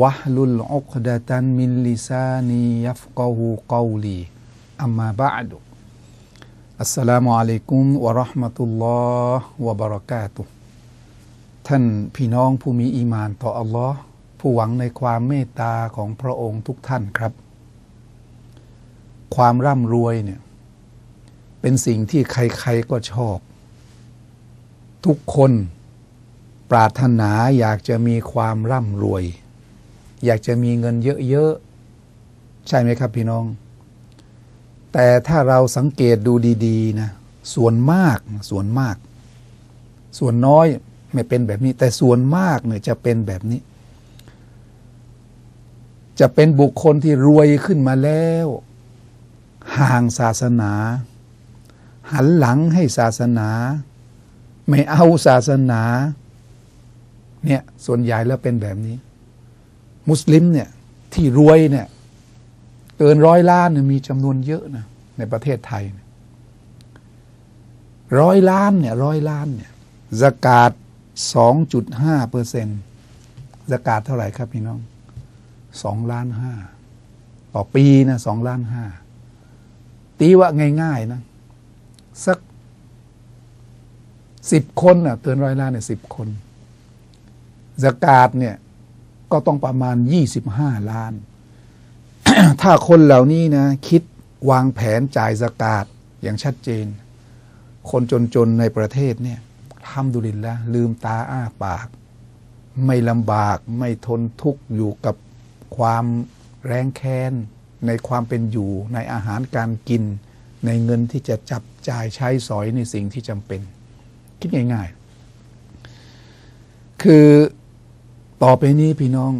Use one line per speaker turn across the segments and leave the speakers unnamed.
วะลุลอุกดะตันมิลลิซานียัฟกะฮูกอลีอัมมาบะดุอัสสลามุอะลัยกุมวะราะห์มะตุลลอฮ์วะบะเราะกาตุท่านพี่น้องผู้มีอีมานต่ออัลลอฮ์ผู้หวังในความเมตตาของพระองค์ทุกท่านครับ ความร่ำรวยเนี่ยเป็นสิ่งที่ใครๆก็ชอบ ทุกคนปรารถนาอยากจะมีความร่ำรวย อยากจะมีเงินเยอะๆ ใช่ไหมครับพี่น้อง แต่ถ้าเราสังเกตดูดีๆนะส่วนมากส่วนมาก ส่วนน้อยไม่เป็นแบบนี้ แต่ส่วนมากเนี่ยจะเป็นแบบนี้ จะเป็นบุคคลที่รวยขึ้นมาแล้ว ห่างศาสนา หันหลังให้ศาสนา ไม่เอาศาสนา เนี่ยส่วนใหญ่แล้วเป็นแบบนี้ มุสลิมเนี่ยที่รวยเนี่ยเกินร้อยล้านเนี่ยมีจำนวนเยอะนะในประเทศไทยร้อยล้านเนี่ยร้อยล้านเนี่ยสกาดสองจุดห้าเปอร์เซ็นต์สกาดเท่าไหร่ครับพี่น้องสองล้านห้าต่อปีนะสองล้านห้าตีว่าง่าย ๆ นะ สักสิบคนน่ะเกินร้อยล้านเนี่ยสิบคนสกาดเนี่ย ก็ต้องประมาณ 25 ล้าน ถ้าคนเหล่านี้นะ คิดวางแผนจ่ายสกาดอย่างชัดเจน คนจน ๆ ในประเทศเนี่ยทำดุลินละลืมตาอ้าปาก ไม่ลำบากไม่ทนทุกข์อยู่กับความแรงแค้น ในความเป็นอยู่ในอาหารการกิน ในเงินที่จะจับจ่ายใช้สอยในสิ่งที่จำเป็น คิดง่าย ๆ คือ ต่อไปนี้พี่น้อง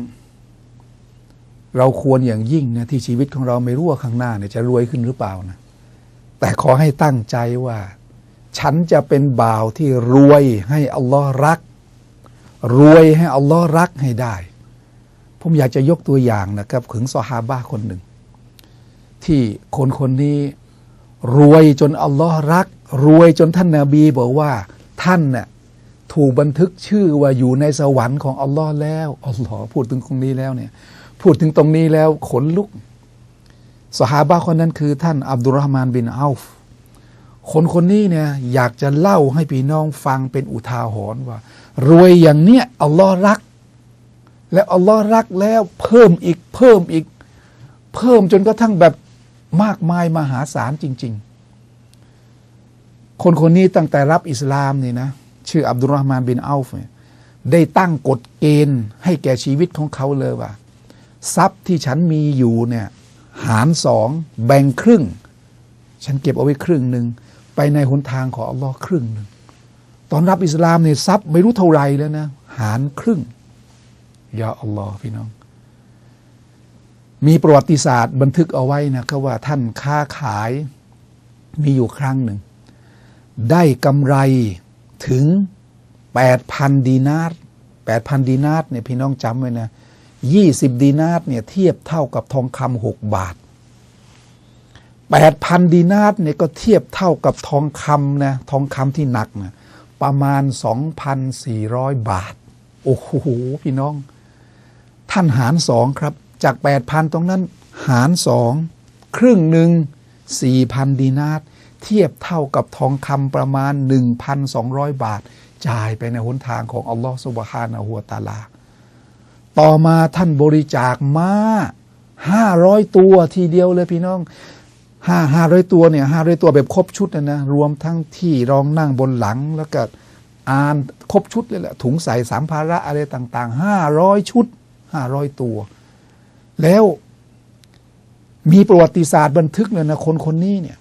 เราควรอย่างยิ่งนะที่ชีวิตของเราไม่รู้ว่าข้างหน้าเนี่ยจะรวยขึ้นหรือเปล่านะแต่ขอให้ตั้งใจว่า ฉันจะเป็นบ่าวที่รวยให้อัลลอฮ์รัก รวยให้อัลลอฮ์รักให้ได้ ผมอยากจะยกตัวอย่างนะครับถึงซอฮาบะคนหนึ่ง ที่คนคนนี้รวยจนอัลลอฮ์รัก รวยจนท่านนาบีบอกว่าท่านเนี่ย ถูกบันทึกชื่อว่าอยู่ในสวรรค์ของอัลลอฮ์แล้วอัลลอฮ์พูดถึงตรงนี้แล้วเนี่ย พูดถึงตรงนี้แล้วขนลุกสหาบะคนนั้นคือท่านอับดุลรห์มานบินอัลฟคนคนนี้เนี่ยอยากจะเล่าให้พี่น้องฟังเป็นอุทาหรณ์ว่า รวยอย่างเนี้ยอัลลอฮ์รัก แล้วอัลลอฮ์รักแล้วเพิ่มอีกเพิ่มอีก เพิ่มจนกระทั่งแบบมากมายมหาศาลจริง ๆ คนคนนี้ตั้งแต่รับอิสลามนี่นะ ชื่ออับดุลรห์มานบินอัลฟเนี่ยได้ตั้งกฎเกณฑ์ให้แก่ชีวิตของเขาเลยว่า ทรัพย์ที่ฉันมีอยู่เนี่ยหารสองแบ่งครึ่ง ฉันเก็บเอาไว้ครึ่งหนึ่งไปในหนทางของอัลลอฮ์ครึ่งหนึ่งตอนรับอิสลามเนี่ยทรัพย์ไม่รู้เท่าไรแล้วนะ หารครึ่งยาอัลลอฮ์พี่น้อง มีประวัติศาสตร์บันทึกเอาไว้นะครับว่าท่านค้าขายมีอยู่ครั้งหนึ่ง ได้กำไร ถึง 8,000 ดีนาร์8,000 ดีนาร์เนี่ยพี่น้องจำไว้นะ 20 ดีนาร์เนี่ยเทียบเท่ากับทองคำ6บาท 8,000 ดีนาร์เนี่ยก็เทียบเท่ากับทองคำนะทองคำที่หนักนะประมาณ 2,400 บาท โอ้โห พี่น้อง ท่านหารสองครับ จาก 8,000 ตรงนั้นหารสองครึ่งหนึ่ง4,000 ดีนาร์ เทียบเท่ากับทองคำประมาณ 1,200 บาท จ่ายไปในหนทางของอัลลอฮฺสุบฮานะฮัวตาลา ต่อมาท่านบริจาคมาห้าร้อยตัวทีเดียวเลยพี่น้องห้าห้าร้อยตัวเนี่ยห้าร้อยตัวแบบครบชุดนะนะ รวมทั้งที่รองนั่งบนหลังแล้วก็อ่านครบชุดเลยแหละ ถุงใส่สามภาระอะไรต่างๆห้าร้อยชุดห้าร้อยตัว แล้วมีประวัติศาสตร์บันทึกเลยนะคนคนนี้เนี่ย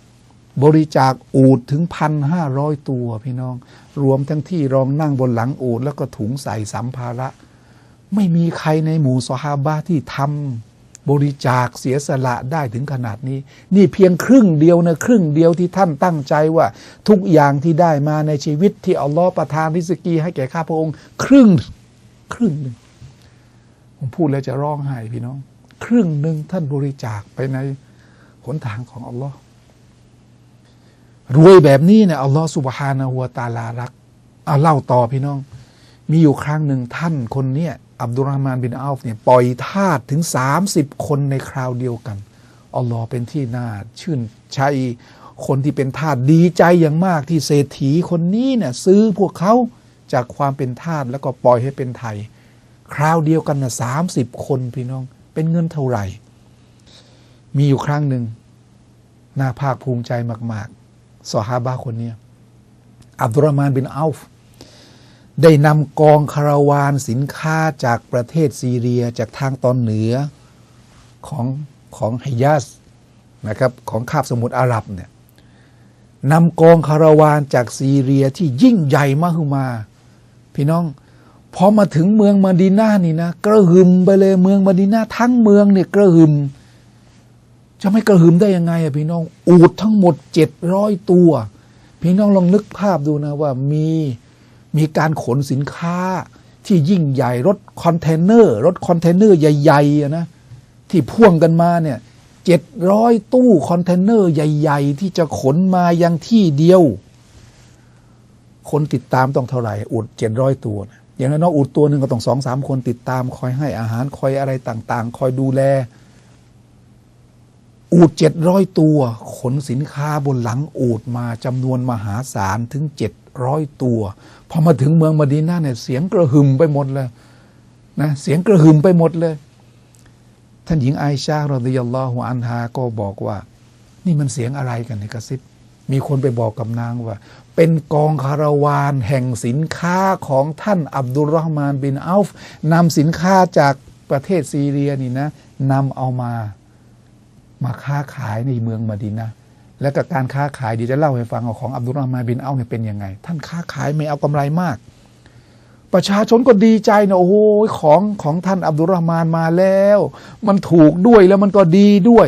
บริจาคอูดถึงพันห้าร้อยตัวพี่น้อง รวมทั้งที่รองนั่งบนหลังอูดแล้วก็ถุงใส่สัมภาระ ไม่มีใครในหมู่สฮาบะที่ทบริจาคเสียสละได้ถึงขนาดนี้ นี่เพียงครึ่งเดียวนะครึ่งเดียวที่ท่านตั้งใจว่า ทุกอย่างที่ได้มาในชีวิตที่อัลลอฮ์ประทานริสกีให้แก่ข้าพระองค์ ครึ่งครึ่งหนึ่งผมพูดแล้วจะร้องไห้พี่น้อง ครึ่งหนึ่งท่านบริจาคไปในหนทางของอัลลอฮ์ รวยแบบนี้เนี่ยอัลลอฮ์สุบฮานะฮัวตาลารักเอาเล่าต่อพี่น้อง มีอยู่ครั้งหนึ่งท่านคนเนี้ยอับดุลรหมานบินอัลฟเนี่ยปล่อยทาสถึง 30 คนในคราวเดียวกันอัลลอฮ์เป็นที่น่าชื่นชัยคนที่เป็นทาสดีใจอย่างมากที่เศรษฐีคนนี้เนี่ยซื้อพวกเขาจากความเป็นทาสแล้วก็ปล่อยให้เป็นไทย คราวเดียวกันนะสามสิบคนพี่น้อง เป็นเงินเท่าไหร่ มีอยู่ครั้งหนึ่งน่าภาคภูมิใจมาก สฮาบะคนเนี้อับดุลรหมานบินอัลฟได้นำกองคาราวานสินค้าจากประเทศซีเรียจากทางตอนเหนือของของฮิยาสนะครับของคาบสมุทรอาหรับเนี่ยนำกองคาราวานจากซีเรียที่ยิ่งใหญ่มากขึ้นมา พี่น้องพอมาถึงเมืองมาดีนานี่นะกระหึ่มไปเลยเมืองมาดีนาทั้งเมืองเนี่ยกระหึ่ม จะไม่กระหึ่มได้ยังไงอะพี่น้อง อูดทั้งหมดเจ็ดร้อยตัว พี่น้องลองนึกภาพดูนะว่ามีมีการขนสินค้าที่ยิ่งใหญ่รถคอนเทนเนอร์รถคอนเทนเนอร์ใหญ่ๆนะที่พ่วงกันมาเนี่ยเจ็ดร้อยตู้คอนเทนเนอร์ใหญ่ ๆ ที่จะขนมายังที่เดียว คนติดตามต้องเท่าไหร่อุดเจ็ดร้อยตัวนะอย่างน้อยอุดตัวหนึ่งก็ต้องสองสามคนติดตามคอยให้อาหารคอยอะไรต่าง ๆ คอยดูแล อูดเจ็ดร้อยตัว ขนสินค้าบนหลังอูดมาจำนวนมหาศาลถึงเจ็ดร้อยตัว พอมาถึงเมืองมดีนาเนี่ยเสียงกระหึ่มไปหมดเลยนะเสียงกระหึ่มไปหมดเลย ท่านหญิงไอชารอดิยัลลอฮุอันฮาก็บอกว่า นี่มันเสียงอะไรกันในกระซิบ มีคนไปบอกกับนางว่า เป็นกองคาราวานแห่งสินค้าของท่านอับดุลรอฮ์มานบินอัลฟนำสินค้าจากประเทศซีเรียนี่นะนำเอามา มาค้าขายในเมืองมะดีนะและกับการค้าขายดีจะเล่าให้ฟังของอับดุลรอฮ์มานบินเอาเนี่ยเป็นยังไง ท่านค้าขายไม่เอากำไรมาก ประชาชนก็ดีใจนะโอ้โหของของท่านอับดุลรอฮ์มานมาแล้ว มันถูกด้วยแล้วมันก็ดีด้วย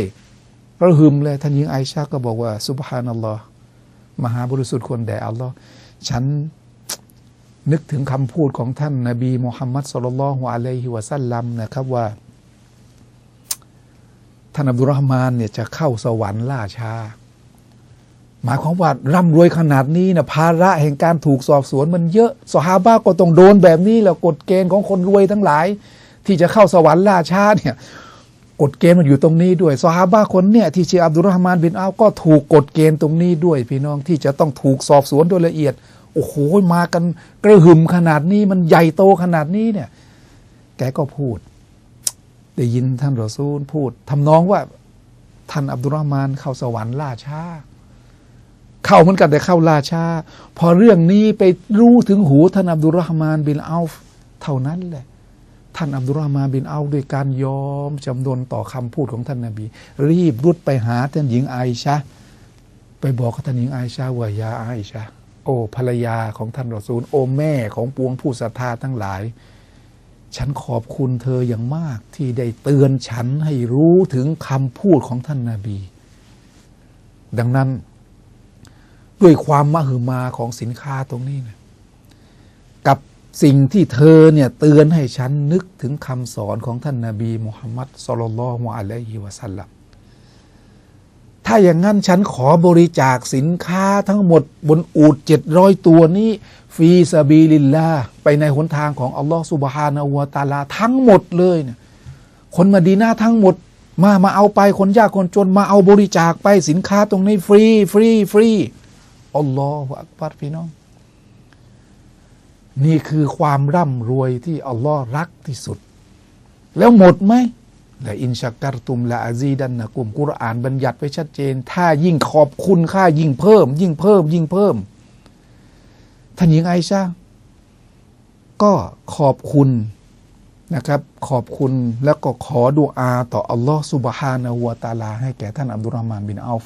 ระหึ่มเลยท่านหญิงไอชาก็บอกว่าสุบฮานัลลอฮ์มหาบริสุทธิ์คนแด่อัลลอฮ์ฉันนึกถึงคำพูดของท่านนบีมุฮัมมัดสุลลัลฮุอะลัยฮิวะซัลลัมนะครับว่า ท่านอับดุลรอฮ์มานเนี่ยจะเข้าสวรรค์ล่าช้า หมายความว่าร่ำรวยขนาดนี้นะภาระแห่งการถูกสอบสวนมันเยอะสหาบะก็ต้องโดนแบบนี้แหล้วกฎเกณฑ์ของคนรวยทั้งหลาย ที่จะเข้าสวรรค์ล่าช้าเนี่ยกฎเกณฑ์มันอยู่ตรงนี้ด้วยสหาบะคนเนี่ยที่ชื่ออับดุลรหมานบินอัลก็ถูกกฎเกณฑ์ตรงนี้ด้วย พี่น้องที่จะต้องถูกสอบสวนโดยละเอียดโอ้โหมากันกระหึ่มขนาดนี้มันใหญ่โตขนาดนี้เนี่ย แกก็พูด ได้ยินท่านรอซูลพูดทำนองว่า ท่านอับดุลรหมานเข้าสวรรค์ล่าช้า เข้าเหมือนกันแต่เข้าล่าช้า พอเรื่องนี้ไปรู้ถึงหูท่านอับดุลรหมานบินอัลฟเท่านั้นแหละท่านอับดุลรหมานบินอัลด้วยการยอมจำนนต่อคำพูดของท่านนาบี รีบรุดไปหาท่านหญิงไอชะไปบอกกับท่านหญิงไอชาว่ายาไอชาโอ้ภรรยาของท่านรอซูล โอ้แม่ของปวงผู้ศรัทธาทั้งหลาย ฉันขอบคุณเธออย่างมากที่ได้เตือนฉันให้รู้ถึงคำพูดของท่านนาบี ดังนั้น ด้วยความมหึมาของสินค้าตรงนี้นะกับสิ่งที่เธอเนี่ยเตือนให้ฉันนึกถึงคำสอนของท่านนาบีมุฮัมมัดสุลลัลลอฮุอะลัยฮิวะสัลลัม ถ้าอย่างนั้นฉันขอบริจาคสินค้าทั้งหมดบนอูดเจ็ดร้อยตัวนี้ ฟีซาบีลิลลาไปในหนทางของอัลลอฮ์สุบฮานะฮูวตาลา ทั้งหมดเลยเนี่ยคนมาดีหน้าทั้งหมด มามาเอาไปคนยากคนจนมาเอาบริจาคไปสินค้าตรงนี้ฟรีฟรีฟรีอัลลอฮฺอักบัรพี่น้อง นี่คือความร่ำรวยที่อัลลอฮ์รักที่สุด แล้วหมดไหม และอินชักการตุมละอาซีดันนะกลุ่มกุรอานบัญญัติไว้ชัดเจน ถ้ายิ่งขอบคุณค่ายิ่งเพิ่ม ยิ่งเพิ่ม ยิ่งเพิ่ม ท่านหญิงไอชาก็ขอบคุณนะครับ ขอบคุณแล้วก็ขอดุอาต่ออัลลอฮ์สุบฮานะฮูวตาลา ให้แก่ท่านอับดุลรหมานบินอัลฟ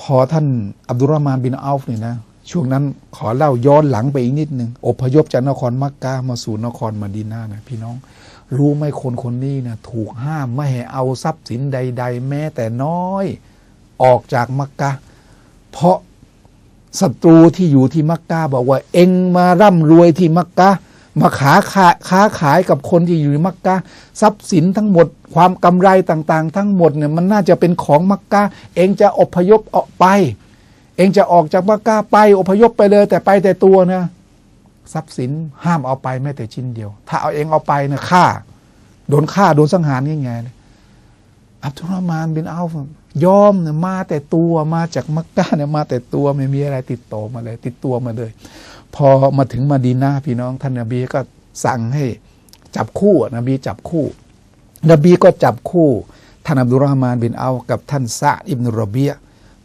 พอท่านอับดุลรหมานบินอัลฟเนี่ยนะช่วงนั้นขอเล่าย้อนหลังไปอีกนิดหนึ่งอพยพจากนครมักกะมาสู่นครมดีนานะพี่น้อง รู้ไหมคนคนนี้นะถูกห้ามไม่ให้เอาทรัพย์สินใด ๆ แม้แต่น้อย ออกจากมักกะ เพราะศัตรูที่อยู่ที่มักกะบอกว่า เองมาร่ำรวยที่มักกะมาขาขาค้าขายกับคนที่อยู่ในมักกะทรัพย์สินทั้งหมด ความกำไรต่างๆ ทั้งหมดเนี่ยมันน่าจะเป็นของมักกะเองจะอพยพออกไป เองจะออกจากมักกะไปอพยพไปเลย แต่ไปแต่ตัวนะ ทรัพย์สินห้ามเอาไปแม้แต่ชิ้นเดียว ถ้าเอาเองเอาไปเนะฆ่า โดนฆ่าโดนสังหารง่ายๆเลยอับดุลรอฮ์มานบินอัลฟยอมเนี่ยมาแต่ตัวมาจากมักกะเนี่ยมาแต่ตัวไม่มีอะไรติดต่อมาเลย ติดตัวมาเลย พอมาถึงมาดีนาพี่น้องท่านนบีก็สั่งให้จับคู่นบีจับคู่ นบีก็จับคู่ท่านอับดุลรอฮ์มานบินอัลกับท่านซะอิบนุรเบีย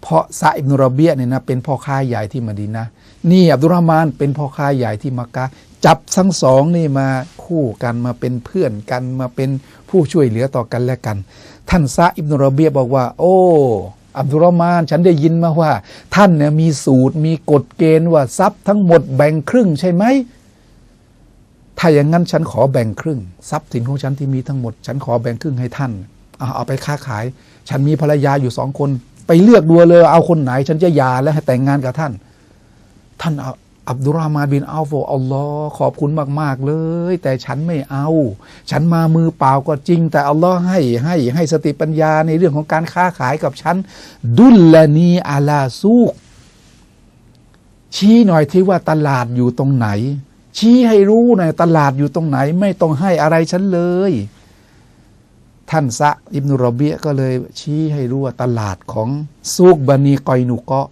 เพราะซะอิบนุรเบียเนี่ยนะเป็นพ่อค้าใหญ่ที่มาดีนา นี่อับดุลรอฮ์มานเป็นพ่อค้าใหญ่ที่มักกะจับทั้งสองนี่มาคู่กันมาเป็นเพื่อนกันมาเป็นผู้ช่วยเหลือต่อกันและกัน ท่านซะอิบนุรเบียบอกว่า โอ้อับดุลรอฮ์มานฉันได้ยินมาว่า ท่านเนี่ยมีสูตรมีกฎเกณฑ์ว่าทรัพย์ทั้งหมดแบ่งครึ่งใช่ไหมถ้าอย่างนั้นฉันขอแบ่งครึ่ง ทรัพย์สินของฉันที่มีทั้งหมด ฉันขอแบ่งครึ่งให้ท่านเอาเอาไปค้าขาย ฉันมีภรรยาอยู่สองคน ไปเลือกดูเลยเอาคนไหน ฉันจะหย่าแล้วให้แต่งงานกับท่าน ท่านอับดุลรามาบินอัลโฟอัลลอฮ์ขอบคุณมาก ๆ เลย แต่ฉันไม่เอา ฉันมามือเปล่าก็จริง แต่อัลลอฮ์ให้ให้ให้สติปัญญาในเรื่องของการค้าขายกับฉัน ดุลลานีอาลาซูก ชี้หน่อยที่ว่าตลาดอยู่ตรงไหน ชี้ให้รู้หน่อยตลาดอยู่ตรงไหน ไม่ต้องให้อะไรฉันเลย ท่านซะอิบนุรเบียก็เลยชี้ให้รู้ว่าตลาดของซูกบันีกอยนุกะ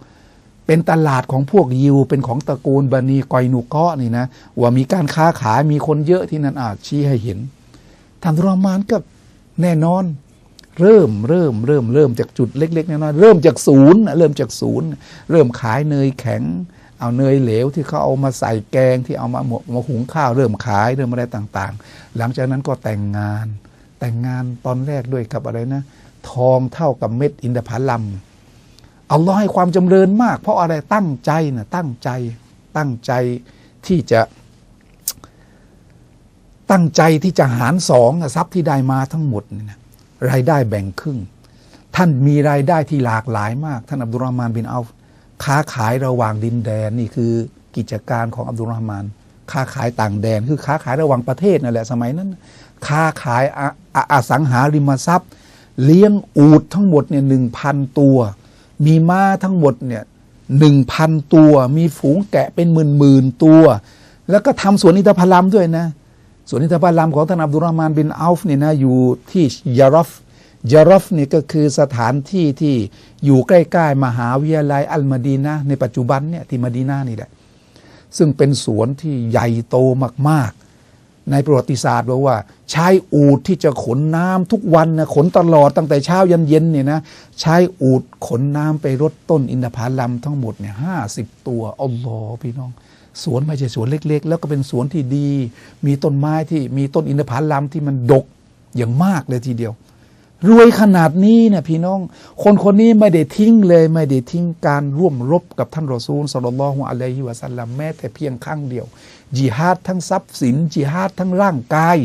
เป็นตลาดของพวกยิว เป็นของตระกูลบันีกอยนุกะนี่นะว่ามีการค้าขายมีคนเยอะที่นั่นอาจชี้ให้เห็นท่านรอมานก็แน่นอน เริ่มเริ่มเริ่มเริ่มจากจุดเล็กๆน้อยๆเริ่มจากศูนย์เริ่มจากศูนย์ เริ่มขายเนยแข็ง เอาเนยเหลวที่เขาเอามาใส่แกงที่เอามาหมกมาหุงข้าว เริ่มขายเริ่มอะไรต่างๆ หลังจากนั้นก็แต่งงาน แต่งงานตอนแรกด้วยกับอะไรนะ ทองเท่ากับเม็ดอินทผลัม อัลลอฮ์ให้ความจำเริญมาก เพราะอะไรตั้งใจนะตั้งใจตั้งใจที่จะ ตั้งใจที่จะหารสองทรัพย์ที่ได้มาทั้งหมดนี่นะรายได้แบ่งครึ่ง ท่านมีรายได้ที่หลากหลายมาก ท่านอับดุลรอฮ์มานบินเอัลค้าขายระหว่างดินแดนนี่คือกิจการของอับดุลรอฮ์มาน ค้าขายต่างแดน คือค้าขายระหว่างประเทศนั่นแหละสมัยนั้น ค้าขายออสังหาริมทรัพย์ เลี้ยงอูดทั้งหมดเนี่ยหนึ่งพันตัว มีม้าทั้งหมดเนี่ยหนึ่งพันตัว มีฝูงแกะเป็นหมื่นหมื่นตัว แล้วก็ทำสวนอินทผลัมด้วยนะสวนอินทผลัมของท่านอับดุลรอฮ์มานบินอัลฟ์เนี่ยนะอยู่ที่ยารอฟยารอฟเนี่ยก็คือสถานที่ที่อยู่ใกล้ๆมหาวิทยาลัยอัลมาดีนะในปัจจุบันเนี่ยที่มาดีนานี่แหละซึ่งเป็นสวนที่ใหญ่โตมาก ในประวัติศาสตร์บอกว่า ใช้อูดที่จะขนน้ำทุกวันนะขนตลอดตั้งแต่เช้ายันเย็นเนี่ยนะใช้อูดขนน้ำไปรดต้นอินทผลัมทั้งหมดเนี่ยห้าสิบตัวอัลลอฮ์พี่น้อง สวนไม่ใช่สวนเล็ก ๆ แล้วก็เป็นสวนที่ดี มีต้นไม้ที่มีต้นอินทผลัมที่มันดกอย่างมากเลยทีเดียว รวยขนาดนี้เนี่ยพี่น้อง คนคนนี้ไม่ได้ทิ้งเลย ไม่ได้ทิ้งการร่วมรบกับท่านรอซูลสัลลัลลอฮุอะลัยฮิวะสัลลัมแม้แต่เพียงครั้งเดียวจิฮาดทั้งทรัพย์สินจิฮาดทั้งร่างกาย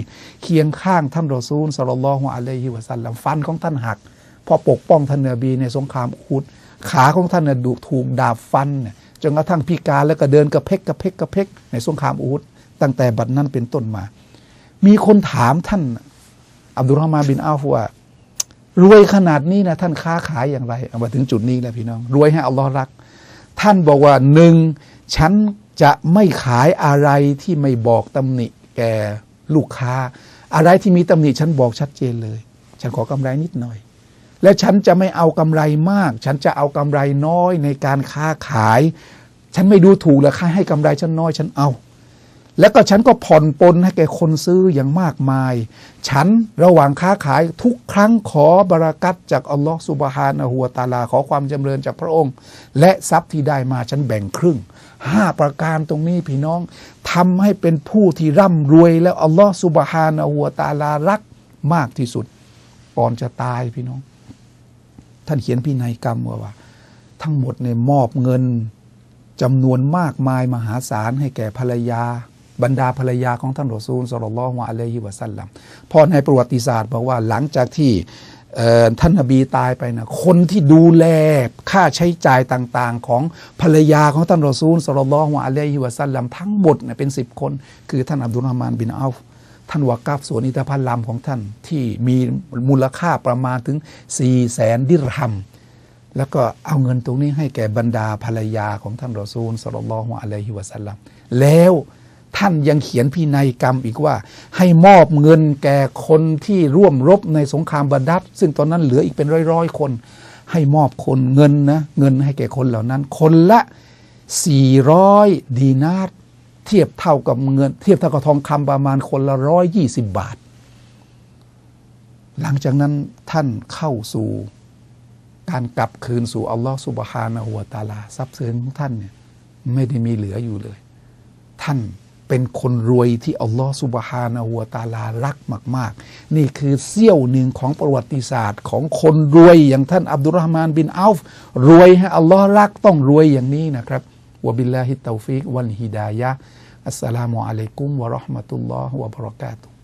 เคียงข้างท่านรอซูลสัลลัลลอฮุอะลัยฮิวะสัลลัมฟันของท่านหักพอปกป้องท่านนบีในสงครามอูดขาของท่านน่ะดุถูกดาบฟันเนี่ยจนกระทั่งพิการแล้วก็เดินกระเพกกระเพกกระเพกในสงครามอูดตั้งแต่บัดนั้นเป็นต้นมา มีคนถามท่าน อับดุลฮ์มาบินอัลฟว่า รวยขนาดนี้นะท่านค้าขายอย่างไรเอามาถึงจุดนี้แล้วพี่น้อง รวยให้อัลลอฮ์รัก ท่านบอกว่าหนึ่งฉันจะไม่ขายอะไรที่ไม่บอกตำหนิแก่ลูกค้า อะไรที่มีตำหนิฉันบอกชัดเจนเลย ฉันขอกำไรนิดหน่อย และฉันจะไม่เอากำไรมาก ฉันจะเอากำไรน้อยในการค้าขาย ฉันไม่ดูถูกเลยค่าให้กำไรฉันน้อยฉันเอา แล้วก็ฉันก็ผ่อนปลนให้แก่คนซื้ออย่างมากมาย ฉันระหว่างค้าขายทุกครั้งขอบารากัตจากอัลลอฮฺสุบฮานะฮัวตาลาขอความจำเริญจากพระองค์ และทรัพย์ที่ได้มาฉันแบ่งครึ่งห้าประการตรงนี้พี่น้องทำให้เป็นผู้ที่ร่ำรวยแล้วอัลลอฮฺสุบฮานะฮัวตาลารักมากที่สุด ก่อนจะตายพี่น้อง ท่านเขียนพินัยกรรมว่าวาทั้งหมดในมอบเงินจำนวนมากมายมหาศาลให้แก่ภรรยา บรรดาภรรยาของท่านรอซูลสลลัลฮุอะลัยฮิวะสัลลัมพอในประวัติศาสตร์บอกว่าหลังจากที่เอ่อท่านนบีตายไปนะคนที่ดูแลค่าใช้จ่ายต่างๆ ของภรรยาของท่านรอซูลสลลัลฮุอะลัยฮิวะสัลลัมทั้งหมดเนี่ยเป็นสิบคน คือท่านอับดุลฮ์มานบินอัฟท่านวากัฟสวนอิตาพันลำของท่านที่มีมูลค่าประมาณถึง4ี่แสนดิรฮัมแล้วก็เอาเงินตรงนี้ให้แก่บรรดาภรรยาของท่านรอซูลสลลัลฮุอะลัยฮิวะสัลลัมแล้ว ท่านยังเขียนพินัยกรรมอีกว่า ให้มอบเงินแก่คนที่ร่วมรบในสงครามบัดดัดซึ่งตอนนั้นเหลืออีกเป็นร้อยๆคน ให้มอบคนเงินนะเงินให้แก่คนเหล่านั้น คนละ 400 ดีนาร์เทียบเท่ากับเงิน เทียบเท่ากับทองคำประมาณคนละร้อยยี่สิบบาท หลังจากนั้นท่านเข้าสู่การกลับคืนสู่อัลลอฮฺสุบฮานะฮูวะตาลาทรัพย์สินของท่านเนี่ยไม่ได้มีเหลืออยู่เลย ท่าน เป็นคนรวยที่อัลลอฮฺสุบฮานะหัวตาลารักมาก ๆ นี่คือเสี้ยวหนึ่งของประวัติศาสตร์ของคนรวยอย่างท่านอับดุลรห์มานบินอัลฟรวยให้อัลลอฮ์รักต้องรวยอย่างนี้นะครับวะบิลลาฮิตตฟิกวันฮิดายะอัสสลามุอะลัยกุมวะราะห์มะตุลลอฮ์วะบะเราะกาตุ